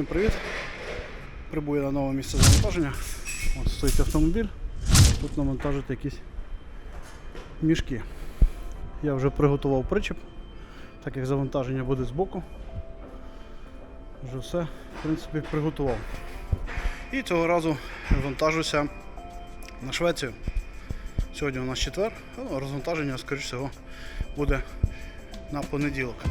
Всім привіт! Прибує на нове місце завантаження. От стоїть автомобіль, тут навантажити якісь мішки. Я вже приготував причіп, так як завантаження буде збоку. Вже все, в принципі, приготував. І цього разу вантажуся на Швецію. Сьогодні у нас четвер, а розвантаження, скоріш всього, буде на понеділок.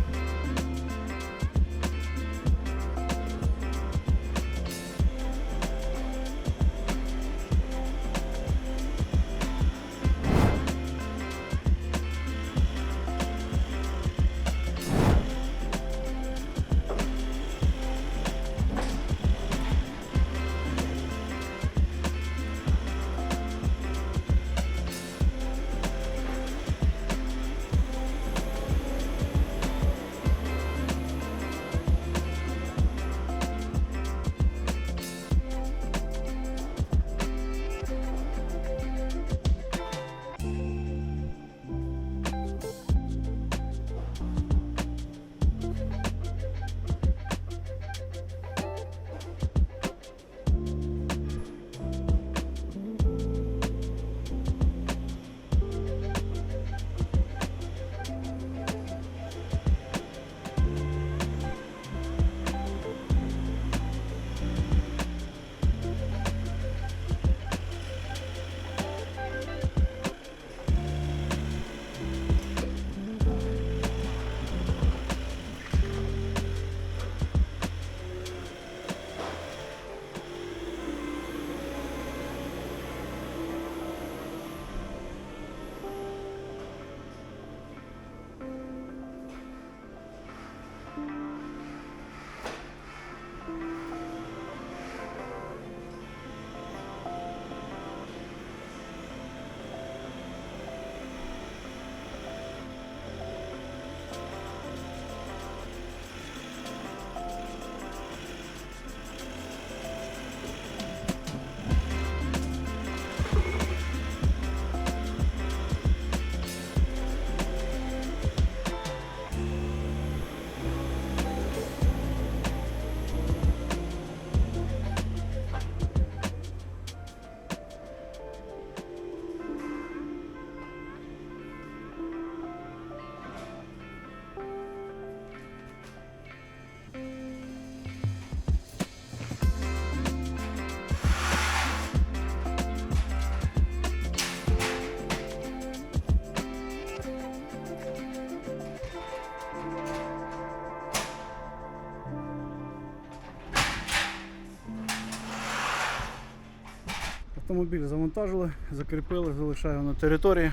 Автомобіль завантажили, закріпили, залишаю на території.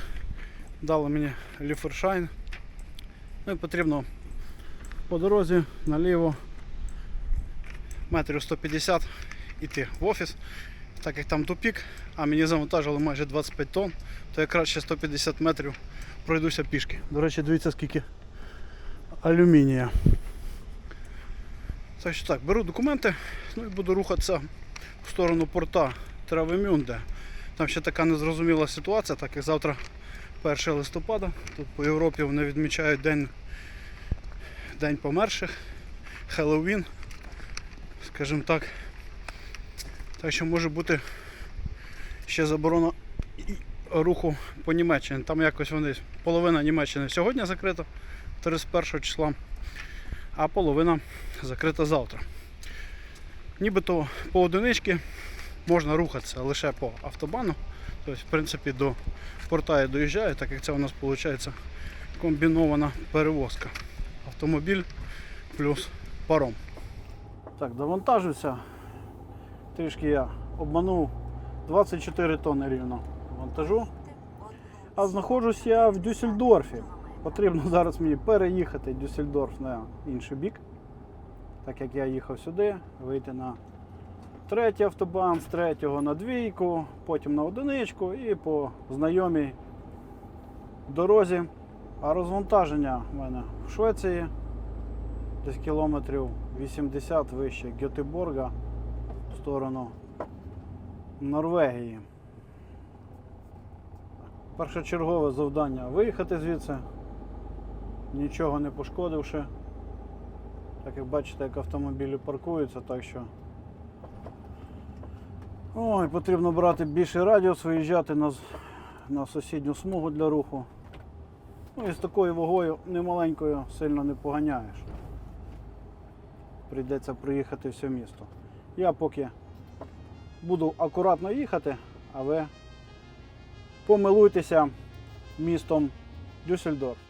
Дали мені ліфершайн. Ну і потрібно по дорозі наліво метрів 150 йти в офіс. Так як там тупік, а мені завантажили майже 25 тонн, то я краще 150 метрів пройдуся пішки. До речі, дивіться скільки алюмінія. Так що так, беру документи, ну і буду рухатися в сторону порта Травемюнде. Там ще така незрозуміла ситуація, так як завтра 1 листопада. Тут по Європі вони відмічають День, День померших, Хеллоуін, скажімо так. Так що може бути ще заборона руху по Німеччині. Там якось вони, половина Німеччини сьогодні закрита, 31 числа, а половина закрита завтра. Нібито по одиничці можна рухатися лише по автобану. Тобто, в принципі, до порта доїжджаю, так як це у нас виходить комбінована перевозка. Автомобіль плюс паром. Так, довантажився. Трішки я обманув 24 тонни рівно вантажу. А знаходжусь я в Дюссельдорфі. Потрібно зараз мені переїхати Дюссельдорф на інший бік. Так як я їхав сюди, вийти на третій автобан, з третього на двійку, потім на одиничку і по знайомій дорозі. А розвантаження в мене в Швеції, десь кілометрів 80 вище Гетеборга в сторону Норвегії. Першочергове завдання виїхати звідси, нічого не пошкодивши. Так як бачите, як автомобілі паркуються, так що. Ой, потрібно брати більший радіус, виїжджати на, на сусідню смугу для руху. Ну і з такою вагою немаленькою сильно не поганяєш. Прийдеться проїхати все місто. Я поки буду акуратно їхати, а ви помилуйтеся містом Дюссельдорф.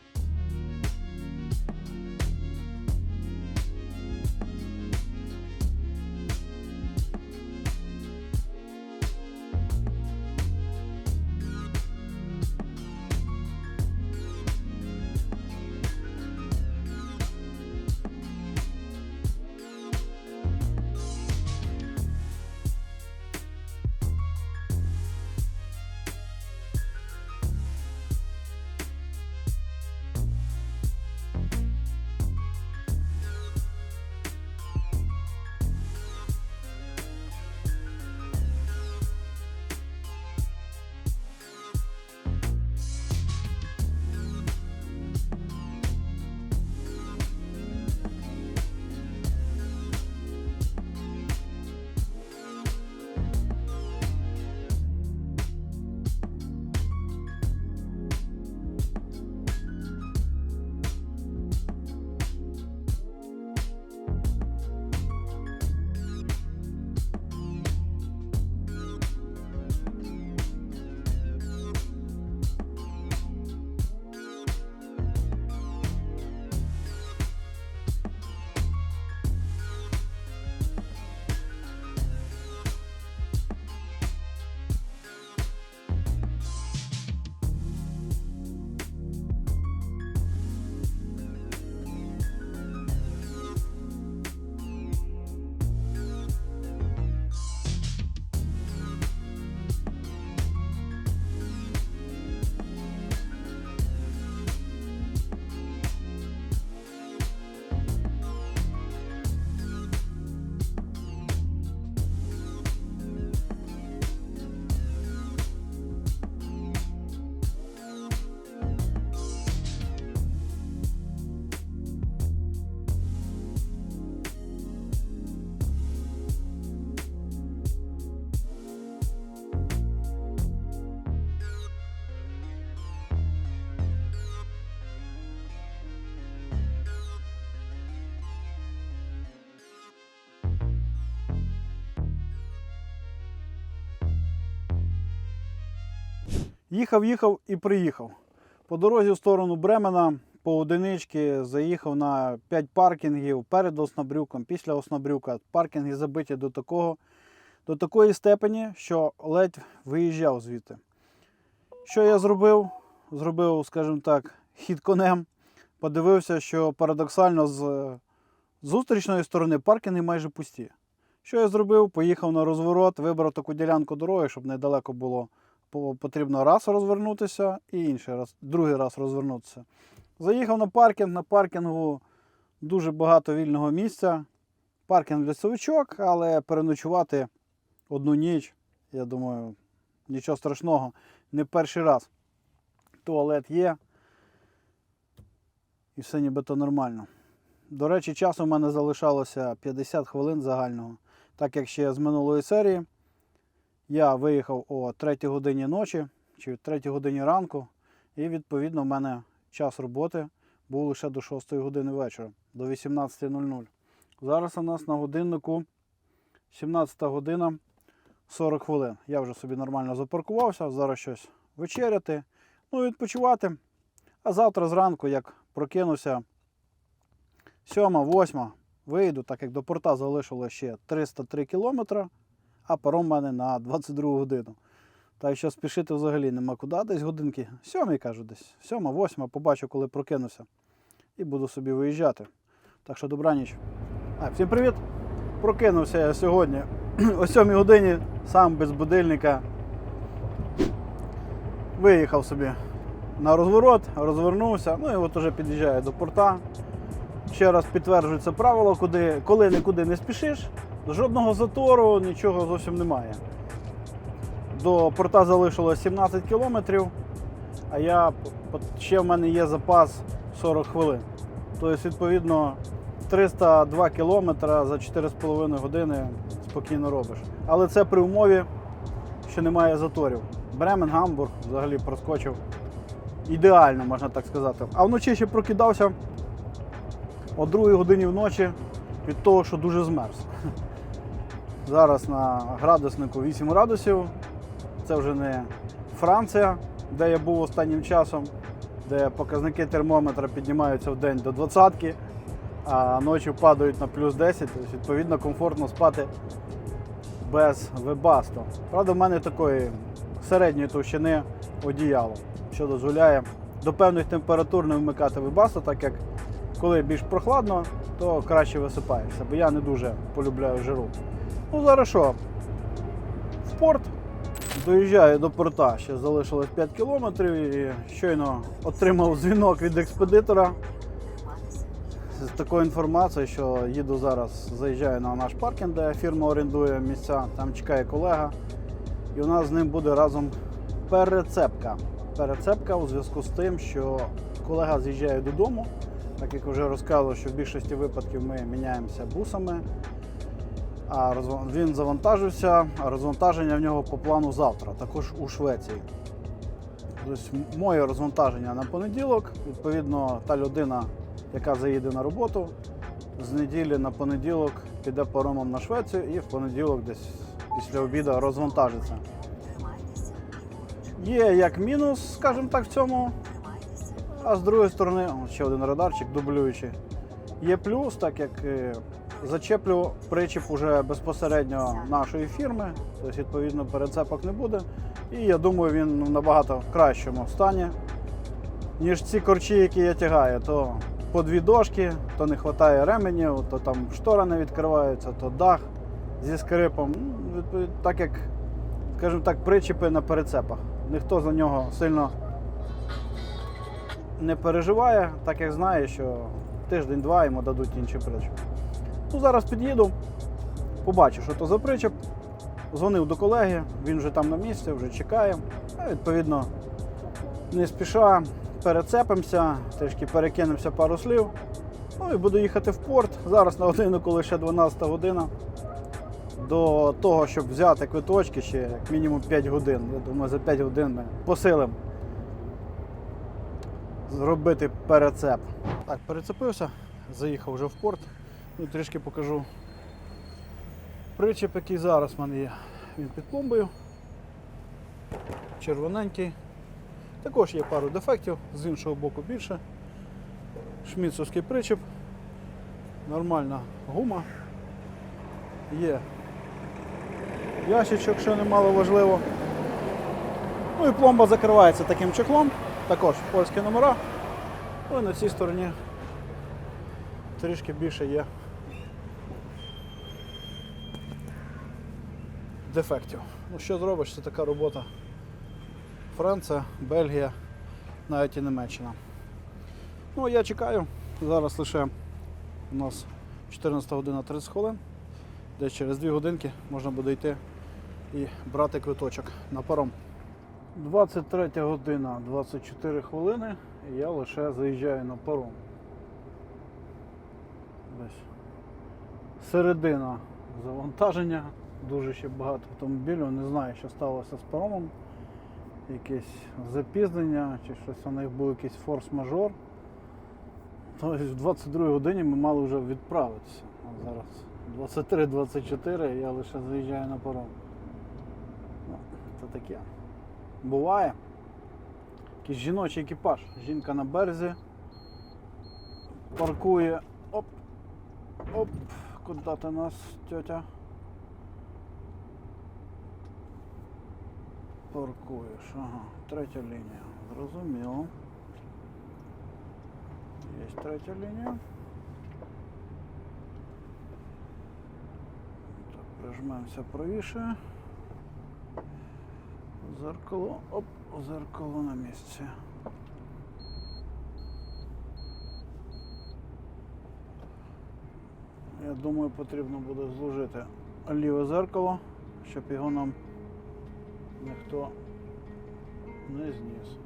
Їхав, їхав і приїхав. По дорозі в сторону Бремена по одинички заїхав на 5 паркінгів перед Оснабрюком, після Оснабрюка. Паркінги забиті до, такого, до такої степені, що ледь виїжджав звідти. Що я зробив? Зробив, скажімо так, хід конем. Подивився, що парадоксально з зустрічної сторони паркінги майже пусті. Що я зробив? Поїхав на розворот, вибрав таку ділянку дороги, щоб недалеко було потрібно раз розвернутися і інший раз, другий раз розвернутися. Заїхав на паркінг, на паркінгу дуже багато вільного місця. Паркінг для совичок, але переночувати одну ніч, я думаю, нічого страшного, не перший раз. Туалет є. І все нібито нормально. До речі, часу в мене залишалося 50 хвилин загального, так як ще з минулої серії. Я виїхав о 3 годині ночі чи 3 годині ранку, і відповідно в мене час роботи був лише до 6 години вечора, до 18.00. Зараз у нас на годиннику 17 година 40 хвилин. Я вже собі нормально запаркувався, зараз щось вечеряти, ну відпочивати. А завтра зранку, як прокинуся, 7-8 вийду, так як до порта залишилося ще 303 кілометри а паром в мене на 22 годину. Так що спішити взагалі нема куди, десь годинки. Сьомий кажу, десь. Сьома, восьма, побачу, коли прокинуся. І буду собі виїжджати. Так що добраніч. А, всім привіт! Прокинувся я сьогодні о 7 годині, сам без будильника. Виїхав собі на розворот, розвернувся, ну і от уже під'їжджаю до порта. Ще раз підтверджується правило, куди, коли нікуди не спішиш, жодного затору, нічого зовсім немає. До порта залишилось 17 кілометрів, а я, ще в мене є запас 40 хвилин. Тобто, відповідно, 302 кілометри за 4,5 години спокійно робиш. Але це при умові, що немає заторів. Бремен, Гамбург взагалі проскочив ідеально, можна так сказати. А вночі ще прокидався о 2 годині вночі від того, що дуже змерз. Зараз на градуснику 8 градусів. Це вже не Франція, де я був останнім часом, де показники термометра піднімаються в день до 20, а ночі падають на плюс 10, тобто, відповідно, комфортно спати без вебасту. Правда, в мене такої середньої товщини одіяло, що дозволяє до певних температур не вмикати вебасту, так як коли більш прохладно, то краще висипаєшся, бо я не дуже полюбляю жиру. Ну зараз що? В порт. Доїжджаю до порта, ще залишилось 5 кілометрів і щойно отримав дзвінок від експедитора з такою інформацією, що їду зараз, заїжджаю на наш паркінг, де фірма орендує місця, там чекає колега. І у нас з ним буде разом перецепка. Перецепка у зв'язку з тим, що колега з'їжджає додому, так як вже розказував, що в більшості випадків ми міняємося бусами. А він завантажився, а розвантаження в нього по плану завтра, також у Швеції. Тобто моє розвантаження на понеділок. Відповідно, та людина, яка заїде на роботу, з неділі на понеділок піде паромом на Швецію і в понеділок десь після обіду розвантажиться. Є як мінус, скажімо так, в цьому. А з другої сторони, ще один радарчик дублюючий. Є плюс, так як е, зачеплю причіп уже безпосередньо нашої фірми, тобто, відповідно, перецепок не буде. І я думаю, він в набагато кращому стані, ніж ці корчі, які я тягаю. То по дві дошки, то не вистачає ременів, то там штора не відкривається, то дах зі скрипом. Ну, Так як, скажімо так, причіпи на перецепах. Ніхто за нього сильно не переживає, так як знає, що тиждень-два йому дадуть інший причіп. Ну, зараз під'їду, побачу, що то за причіп. Дзвонив до колеги, він вже там на місці, вже чекає. А, відповідно, не спіша, перецепимося, трішки перекинемося пару слів. Ну і буду їхати в порт. Зараз на годину, коли ще 12 година. До того, щоб взяти квиточки ще як мінімум 5 годин. Я думаю, за 5 годин ми посилимо зробити перецеп. Так, перецепився, заїхав вже в порт. Ну, трішки покажу причеп, який зараз в мене є. Він під пломбою. Червоненький. Також є пару дефектів, з іншого боку більше. Шміцовський причеп. Нормальна гума. Є ящичок, що немало важливо. Ну і пломба закривається таким чехлом. Також польські номера. Ну і на цій стороні трішки більше є дефектів. Ну що зробиш, це така робота. Франція, Бельгія, навіть і Німеччина. Ну, я чекаю. Зараз лише у нас 14 година 30 хвилин. Десь через 2 годинки можна буде йти і брати квиточок на паром. 23 година 24 хвилини і я лише заїжджаю на паром. Десь середина завантаження, дуже ще багато автомобілів, не знаю, що сталося з паромом. Якесь запізнення, чи щось у них був якийсь форс-мажор. Тобто в 22 годині ми мали вже відправитися. А зараз 23-24 я лише заїжджаю на паром. Ну, це таке. Буває. Якийсь жіночий екіпаж. Жінка на березі. Паркує. Оп. Оп. Куди ти нас, тьотя? Паркуєш. Ага. Третя лінія. Зрозуміло. Є третя лінія. Так, прижмемося правіше. Зеркало, оп, зеркало на місці. Я думаю, потрібно буде зложити ліве зеркало, щоб його нам ніхто не зніс.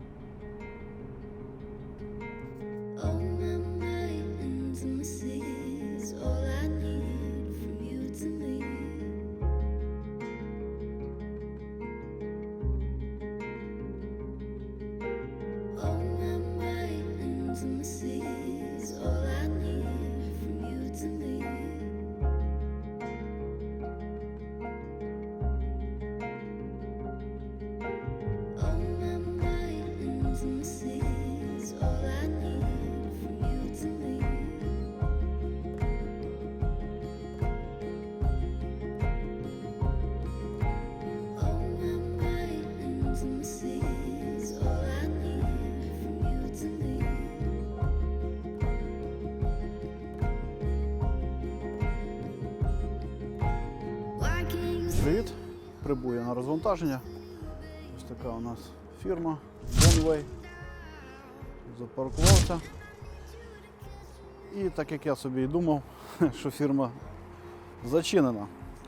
Прибує на розвантаження. Ось така у нас фірма Bonway. Запаркувався. І так як я собі і думав, що фірма зачинена,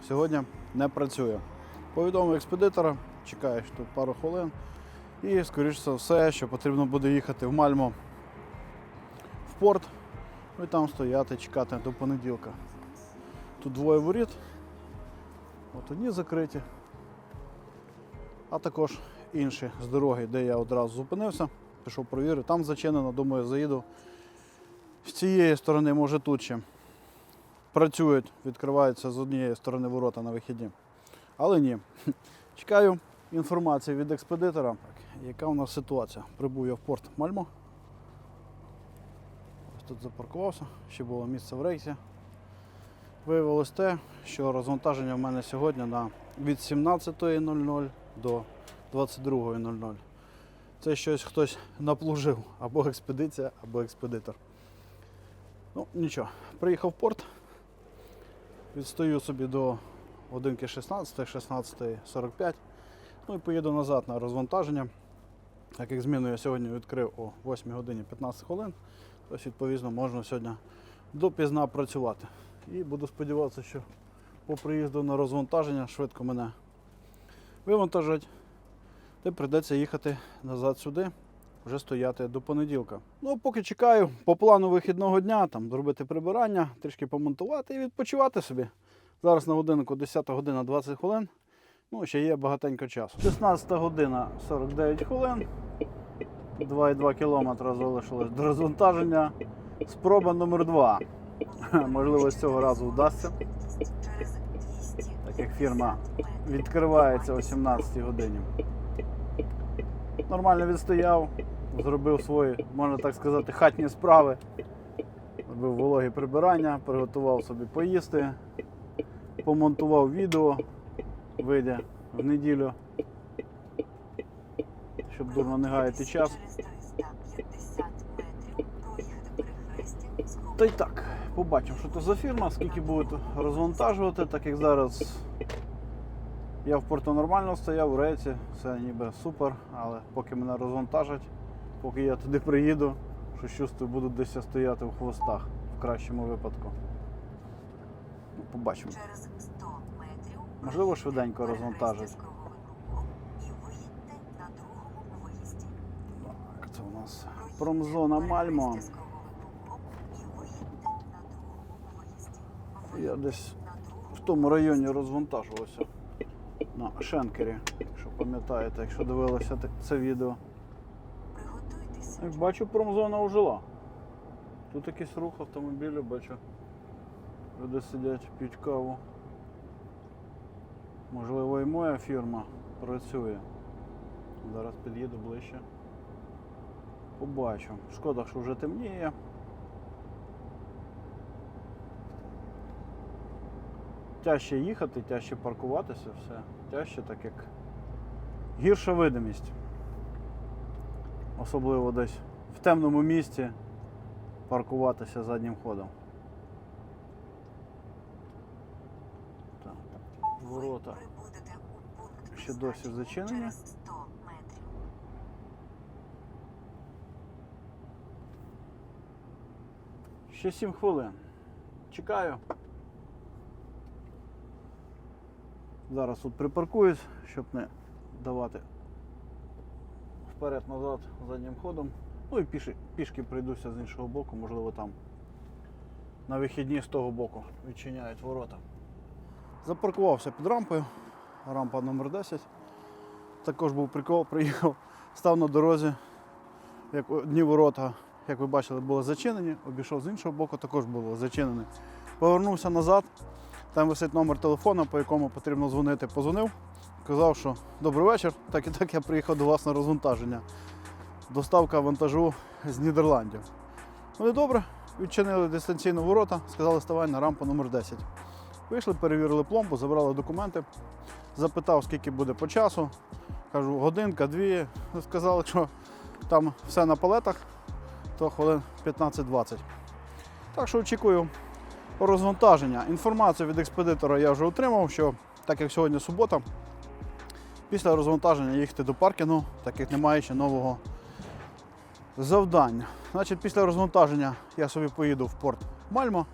сьогодні не працює. Повідомив експедитора, чекаєш тут пару хвилин. І, скоріш за все, що потрібно буде їхати в Мальмо в порт ну і там стояти, чекати до понеділка. Тут двоє воріт. От одні закриті, а також інші з дороги, де я одразу зупинився, пішов провірити, там зачинено, думаю, заїду. З цієї сторони, може тут ще працюють, відкриваються з однієї сторони ворота на вихідні. Але ні. Чекаю інформації від експедитора. Яка у нас ситуація? Прибув я в порт Мальмо. Ось тут запаркувався, ще було місце в рейсі. Виявилось те, що розвантаження в мене сьогодні на від 17.00 до 22.00. Це щось хтось наплужив або експедиція, або експедитор. Ну, нічого, приїхав в порт, відстаю собі до 1.16, 16.45, ну і поїду назад на розвантаження. Так як зміну я сьогодні відкрив о 8 годині 15 хвилин, тобто відповідно можна сьогодні допізна працювати. І буду сподіватися, що по приїзду на розвантаження швидко мене вивантажать. Та прийдеться їхати назад сюди, вже стояти до понеділка. Ну, поки чекаю, по плану вихідного дня, там зробити прибирання, трішки помонтувати і відпочивати собі. Зараз на годинку 10 година 20 хвилин. Ну, ще є багатенько часу. 16 година 49 хвилин. 2,2 кілометра залишилось до розвантаження. Спроба номер 2 Можливо, з цього разу вдасться. Як фірма відкривається о 17 годині. Нормально відстояв, зробив свої, можна так сказати, хатні справи. Робив вологі прибирання, приготував собі поїсти, помонтував відео, вийде в неділю, щоб дурно не гаяти час. Та й так, побачимо, що це за фірма, скільки будуть розвантажувати, так як зараз я в порту нормально стояв, в рейці, все ніби супер, але поки мене розвантажать, поки я туди приїду, що чувствую, буду десь стояти в хвостах, в кращому випадку. Ну, побачимо. Через 100 метрів Можливо, швиденько виїзді. Так, це у нас промзона Мальмо. Я десь в тому районі розвантажувався на Шенкері, якщо пам'ятаєте, якщо дивилися так- це відео. Як бачу, промзона ожила. Тут якийсь рух автомобілів, бачу. Люди сидять, п'ють каву. Можливо, і моя фірма працює. Зараз під'їду ближче. Побачу. Шкода, що вже темніє. Тяжче їхати, тяжче паркуватися, все. Тяжче, так як гірша видимість. Особливо десь в темному місці паркуватися заднім ходом. Так. Ворота ще досі зачинені. через 100 метрів. Ще 7 хвилин. Чекаю. Зараз тут припаркуюсь, щоб не давати вперед-назад заднім ходом. Ну і пішки, пішки прийдуся з іншого боку, можливо там на вихідні з того боку відчиняють ворота. Запаркувався під рампою, рампа номер 10. Також був прикол, приїхав, став на дорозі, як одні ворота, як ви бачили, були зачинені, обійшов з іншого боку, також було зачинене. Повернувся назад, там висить номер телефону, по якому потрібно дзвонити. Позвонив, казав, що добрий вечір, так і так я приїхав до вас на розвантаження. Доставка вантажу з Нідерландів. Вони добре, відчинили дистанційно ворота, сказали, ставай на рампу номер 10. Вийшли, перевірили пломбу, забрали документи, запитав, скільки буде по часу. Кажу, годинка, дві. Сказали, що там все на палетах, то хвилин 15-20. Так що очікую розвантаження. Інформацію від експедитора я вже отримав, що так як сьогодні субота, після розвантаження їхати до паркінгу, так як немає ще нового завдання. Значить, після розвантаження я собі поїду в порт Мальмо,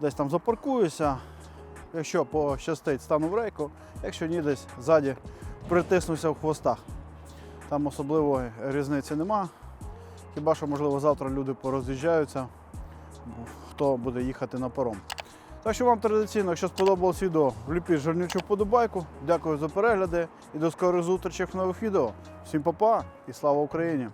десь там запаркуюся. Якщо пощастить, стану в рейку, якщо ні, десь ззаді притиснуся в хвостах. Там особливо різниці нема. Хіба що, можливо, завтра люди пороз'їжджаються, хто буде їхати на паром. Так що вам традиційно, якщо сподобалось відео, вліпіть жирнючу вподобайку. Дякую за перегляди і до скорих зустрічей в нових відео. Всім па-па і слава Україні!